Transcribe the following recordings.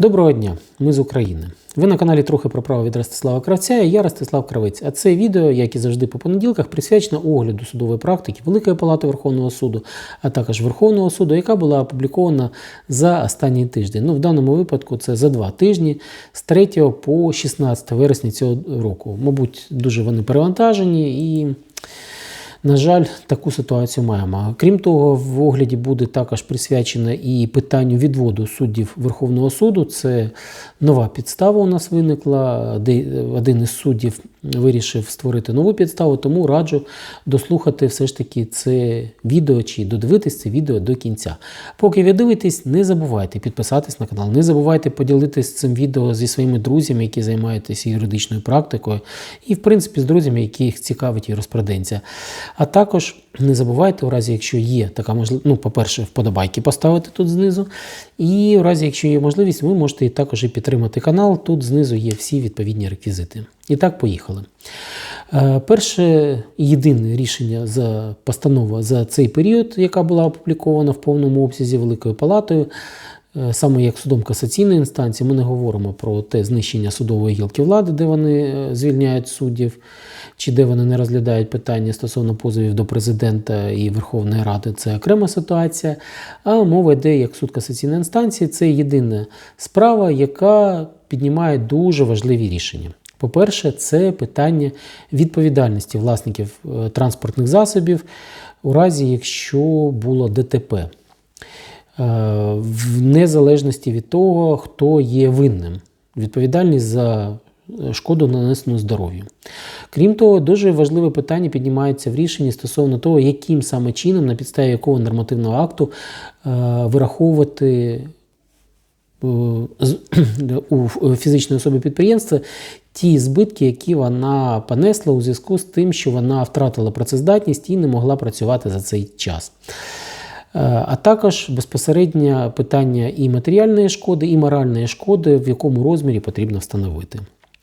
Доброго дня, ми з України. Ви на каналі трохи про право від Ростислава Кравця і я Ростислав Кравець. А це відео, як і завжди по понеділках, присвячено огляду судової практики Великої Палати Верховного суду, а також Верховного суду, яка була опублікована за останній тиждень. Ну, в даному випадку це за два тижні з 3 по 16 вересня цього року. Мабуть, дуже вони перевантажені і. На жаль, таку ситуацію маємо. Крім того, в огляді буде також присвячено і питанню відводу суддів Верховного суду. Це нова підстава у нас виникла, один із суддів вирішив створити нову підставу, тому раджу дослухати все ж таки це відео чи додивитись це відео до кінця. Поки ви дивитесь, не забувайте підписатись на канал, не забувайте поділитись цим відео зі своїми друзями, які займаються юридичною практикою, і, в принципі, з друзями, яких цікавить юриспруденція. А також не забувайте, у разі, якщо є така можливість, ну, по-перше, вподобайки поставити тут знизу. І в разі, якщо є можливість, ви можете також і підтримати канал. Тут знизу є всі відповідні реквізити. І так, поїхали. Е, Перше єдине рішення за постанова за цей період, яка була опублікована в повному обсязі Великою Палатою. Е, Саме як судом касаційної інстанції, ми не говоримо про те знищення судової гілки влади, де вони е, звільняють суддів, чи де вони не розглядають питання стосовно позовів до президента і Верховної Ради. Це окрема ситуація. А мова йде як суд касаційної інстанції. Це єдина справа, яка піднімає дуже важливі рішення. По-перше, це питання відповідальності власників е, транспортних засобів у разі, якщо було ДТП. Е, В незалежності від того, хто є винним. Відповідальність за шкоду нанесену здоров'ю. Крім того, дуже важливе питання піднімається в рішенні стосовно того, яким саме чином, на підставі якого нормативного акту е, вираховувати е, у фізичної особи підприємства ті збитки, які вона понесла у зв'язку з тим, що вона втратила працездатність і не могла працювати за цей час. Е, А також безпосередньо питання і матеріальної шкоди, і моральної шкоди, в якому розмірі потрібно встановити.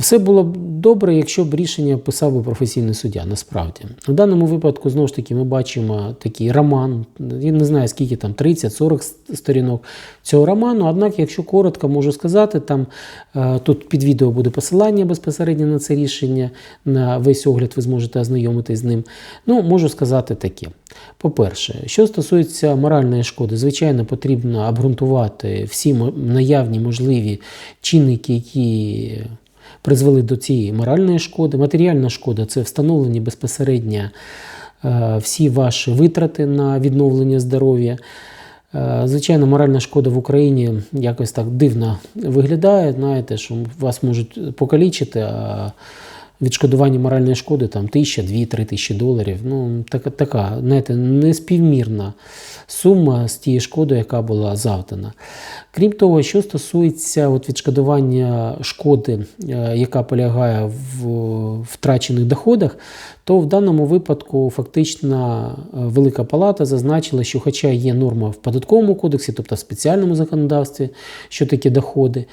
Все було б добре, якщо б рішення писав би професійний суддя, насправді. В даному випадку, знову ж таки, ми бачимо такий роман, я не знаю, скільки там, 30-40 сторінок цього роману. Однак, якщо коротко можу сказати, там е, тут під відео буде посилання безпосередньо на це рішення, на весь огляд ви зможете ознайомитись з ним. Ну, можу сказати таке. По-перше, що стосується моральної шкоди, звичайно, потрібно обґрунтувати всі наявні можливі чинники, які призвели до цієї моральної шкоди. Матеріальна шкода це встановлені безпосередньо е, всі ваші витрати на відновлення здоров'я. Е, Звичайно, моральна шкода в Україні якось так дивно виглядає. Знаєте, що вас можуть покалічити, а відшкодування моральної шкоди там тисяча, дві, три тисячі доларів. Ну, така, така знаєте, неспівмірна сума з тією шкодою, яка була завдана. Крім того, що стосується от відшкодування шкоди, е, яка полягає в втрачених доходах, то в даному випадку фактично е, Велика Палата зазначила, що хоча є норма в податковому кодексі, тобто в спеціальному законодавстві, що такі доходи,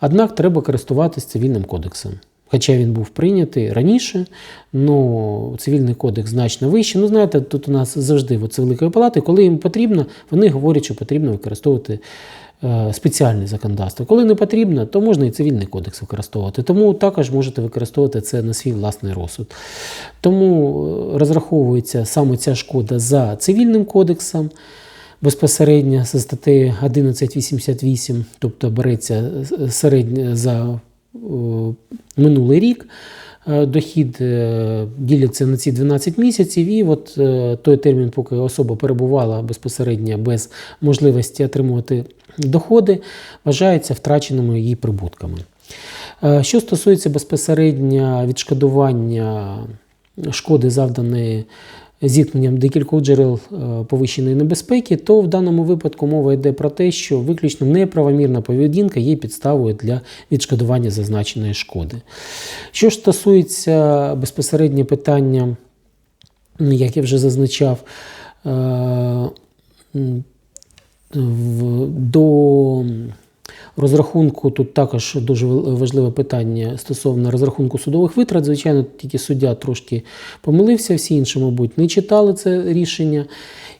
однак треба користуватися цивільним кодексом. Хоча він був прийнятий раніше, але цивільний кодекс значно вищий. Ну, знаєте, тут у нас завжди це Великої Палати, коли їм потрібно, вони говорять, що потрібно використовувати е, спеціальне законодавство. Коли не потрібно, то можна і цивільний кодекс використовувати. Тому також можете використовувати це на свій власний розсуд. Тому е, розраховується саме ця шкода за цивільним кодексом. Безпосередньо за статтею 1188, тобто береться середня за минулий рік. е, Дохід е, діляться на ці 12 місяців, і от е, той термін, поки особа перебувала безпосередньо без можливості отримувати доходи, вважається втраченими її прибутками. Що стосується безпосередньо відшкодування шкоди, завданої зіткненням декількох джерел е, повищеної небезпеки, то в даному випадку мова йде про те, що виключно неправомірна поведінка є підставою для відшкодування зазначеної шкоди. Що ж стосується безпосередньо питання, як я вже зазначав, е, до розрахунку тут також дуже важливе питання стосовно розрахунку судових витрат. Звичайно, тільки суддя трошки помилився, всі інші, мабуть, не читали це рішення.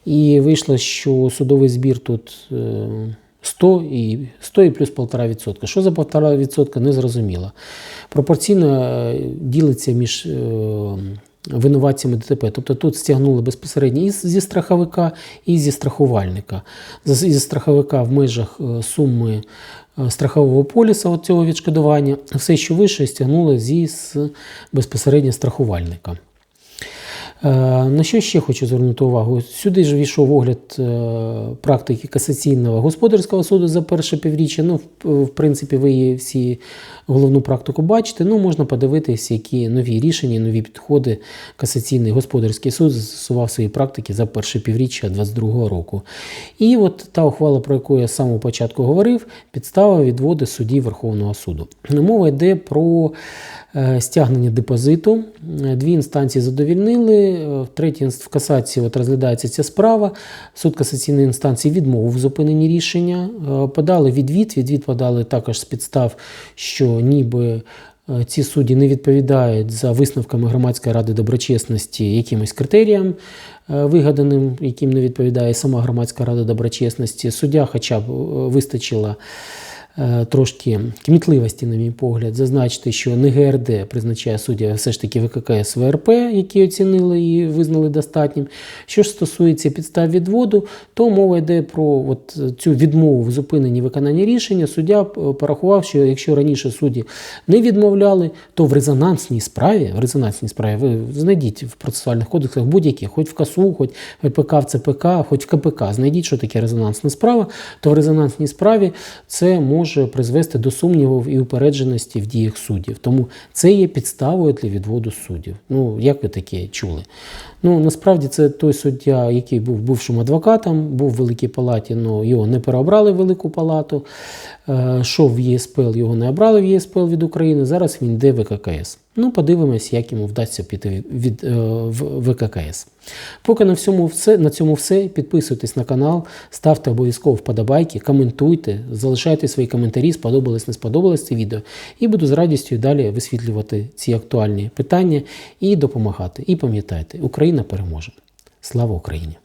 І вийшло, що судовий збір тут е, 100 і 100 і плюс 1,5%. Що за 1,5% не зрозуміло. Пропорційно е, ділиться між е, винуватцями ДТП. Тобто тут стягнули безпосередньо і зі страховика, і зі страхувальника. Зі страховика в межах е, суми е, страхового поліса от цього відшкодування, все, що вище, стягнули зі безпосередньо страхувальника. Е, На що ще хочу звернути увагу? Сюди ж війшов огляд е, практики касаційного господарського суду за перше півріччя. Ну, в, принципі, ви всі головну практику бачите. Ну, можна подивитися, які нові рішення, нові підходи касаційний господарський суд застосував в своїй практики за перше півріччя 2022 року. І от та ухвала, про яку я з самого початку говорив, підстава відводи судді Верховного суду. Мова йде про стягнення депозиту. Е, Дві інстанції задовільнили. е, В третій в касації от розглядається ця справа. Суд касаційної інстанції відмовив зупиненні рішення. Е, Подали відвід. Відвід подали також з підстав, що ніби е, ці судді не відповідають за висновками громадської ради доброчесності якимось критеріям, е, вигаданим, яким не відповідає сама громадська рада доброчесності. Суддя, хоча б е, вистачило е, трошки кмітливості, на мій погляд, зазначити, що не ГРД призначає суддя, все ж таки ВККС ВРП, які оцінили і визнали достатнім. Що ж стосується підстав відводу, то мова йде про от цю відмову в зупиненні виконання рішення. Суддя е, порахував, що якщо раніше судді не відмовляли, то в резонансній справі, в резонансній справі, ви знайдіть в процесуальних кодексах будь-які, хоч в КАСУ, хоч в ПК, в ЦПК, хоч в КПК, знайдіть, що таке резонансна справа, то в резонансній справі це може призвести до сумнівів і упередженості в діях суддів. Тому це є підставою для відводу суддів. Ну, як ви таке чули? Ну, насправді це той суддя, який був бувшим адвокатом, був в Великій Палаті, але його не переобрали в Велику Палату. Е, Йшов в ЄСПЛ, його не обрали в ЄСПЛ від України. Зараз він йде в ВККС. Ну, подивимось, як йому вдасться піти від, е, в ВККС. Поки на, всьому все, на цьому все. Підписуйтесь на канал, ставте обов'язково вподобайки, коментуйте, залишайте свої коментарі, сподобалось, не сподобалось це відео. І буду з радістю далі висвітлювати ці актуальні питання і допомагати. І пам'ятайте, Україна переможе. Слава Україні!